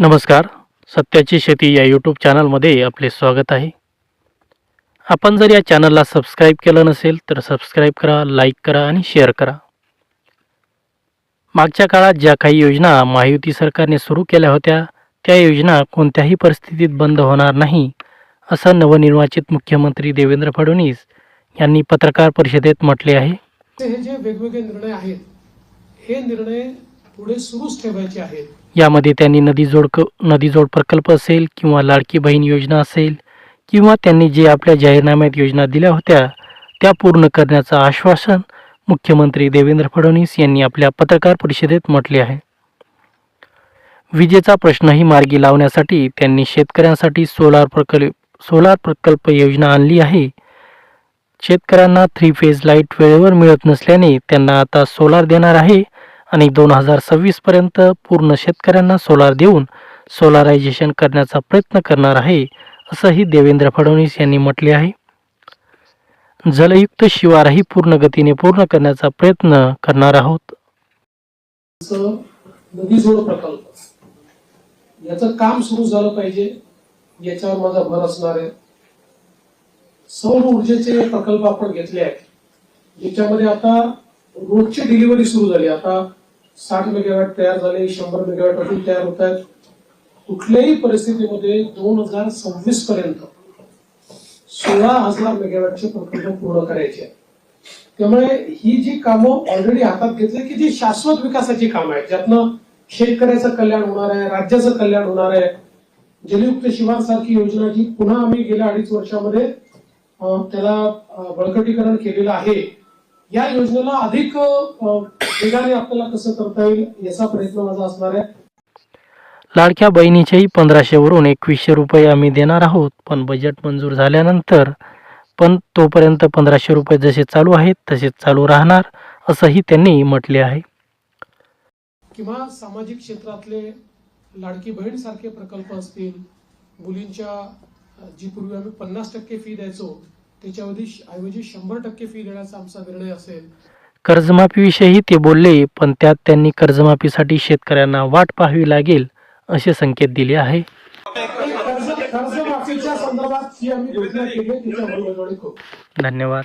नमस्कार. सत्याची शेती या यूट्यूब चॅनलमध्ये आपले स्वागत आहे. आपण जर या चॅनलला सबस्क्राईब केलं नसेल तर सबस्क्राईब करा लाईक करा आणि शेअर करा. मागच्या काळात ज्या काही योजना महायुती सरकारने सुरू केल्या होत्या त्या योजना कोणत्याही परिस्थितीत बंद होणार नाही असं नवनिर्वाचित मुख्यमंत्री देवेंद्र फडणवीस यांनी पत्रकार परिषदेत म्हटले आहे. हे जे वेगवेगळे निर्णय आहेत हे निर्णय पुढे सुरूच ठेवायचे आहेत. यामध्ये त्यांनी नदीजोड क नदीजोड प्रकल्प असेल किंवा लाडकी बहीण योजना असेल किंवा त्यांनी जे आपल्या जाहीरनाम्यात योजना दिल्या होत्या त्या पूर्ण करण्याचं आश्वासन मुख्यमंत्री देवेंद्र फडणवीस यांनी आपल्या पत्रकार परिषदेत म्हटले आहे. विजेचा प्रश्नही मार्गी लावण्यासाठी त्यांनी शेतकऱ्यांसाठी सोलार प्रकल्प सोलार प्रकल्प योजना आणली आहे. शेतकऱ्यांना थ्री फेज लाइट वेळेवर मिळत नसल्याने त्यांना आता सोलार देणार आहे. आणि दोन हजार सव्वीसपर्यंत पूर्ण शेतकऱ्यांना सोलार देऊन सोलारायझेशन करण्याचा प्रयत्न करणार आहे असंही देवेंद्र फडणवीस यांनी म्हटले आहे. जलयुक्त शिवारही पूर्ण गतीने पूर्ण करण्याचा प्रयत्न करणार आहोत. नदी जोड प्रकल्प. याचं काम सुरू झालं पाहिजे याच्यावर माझा भर असणार आहे. सौर ऊर्जेचे प्रकल्प आपण घेतले आहेत याच्यामध्ये आता रोजची डिलिव्हरी सुरू झाली. आता साठ मेगावॅट तयार झाले शंभर मेगावॅट अजून तयार होत आहेत. कुठल्याही परिस्थितीमध्ये दोन हजार सव्वीस पर्यंत सोळा हजार मेगावॅटचे प्रकल्प पूर्ण करायचे त्यामुळे ही जी कामं ऑलरेडी हातात घेतली की जी शाश्वत विकासाची कामं आहेत ज्यातनं शेतकऱ्याचं कल्याण होणार आहे राज्याचं कल्याण होणार आहे. जलयुक्त शिवार सारखी योजना जी पुन्हा आम्ही गेल्या अडीच वर्षामध्ये त्याला बळकटीकरण केलेलं आहे. या योजनेला अधिक वेगाने आपल्याला कसं करता येईल याचा प्रयत्न माझा असणार आहे. लाडक्या बहिणीचेही पंधराशेवरून एकवीसशे रुपये आम्ही देणार आहोत पण बजेट मंजूर झाल्यानंतर पण तोपर्यंत पंधराशे रुपये जसे चालू आहेत तसेच चालू राहणार असंही त्यांनी म्हटले आहे. किंवा सामाजिक क्षेत्रातले लाडकी बहीण सारखे प्रकल्प असतील मुलींच्या जी पूर्वी आम्ही पन्नास टक्के फी द्यायचो त्याच्याऐवजी ऐवजी शंभर टक्के फी देण्याचा आमचा निर्णय असेल कर्जमाफीविषयी ते बोलले पण त्यात त्यांनी कर्जमाफीसाठी शेतकऱ्यांना वाट पाहावी लागेल असे संकेत दिले आहे. धन्यवाद.